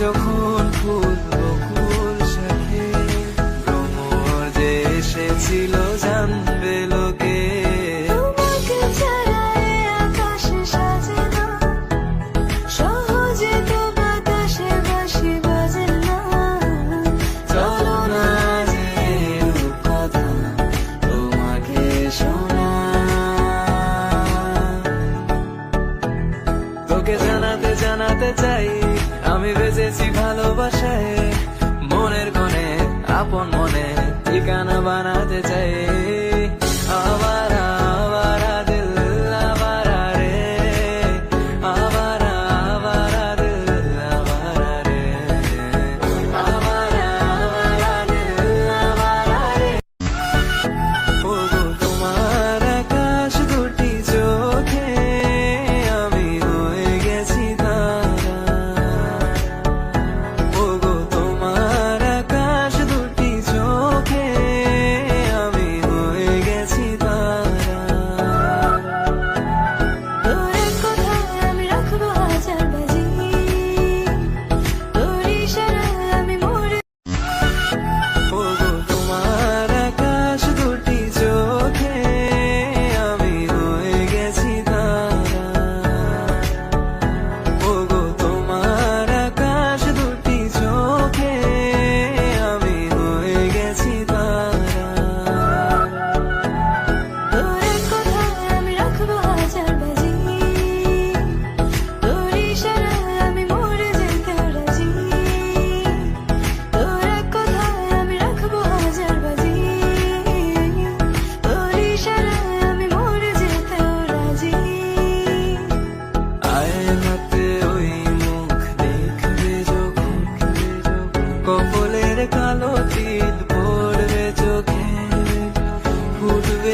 যখন ফুল বকুল সাথে ভ্রমর যে এসেছিল জানবে লোকে। তোকে জানাতে জানাতে চাই আমি বেজেছি ভালোবাসায়।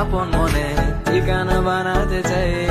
আপন মনে ঠিকানা বানাতে চাই।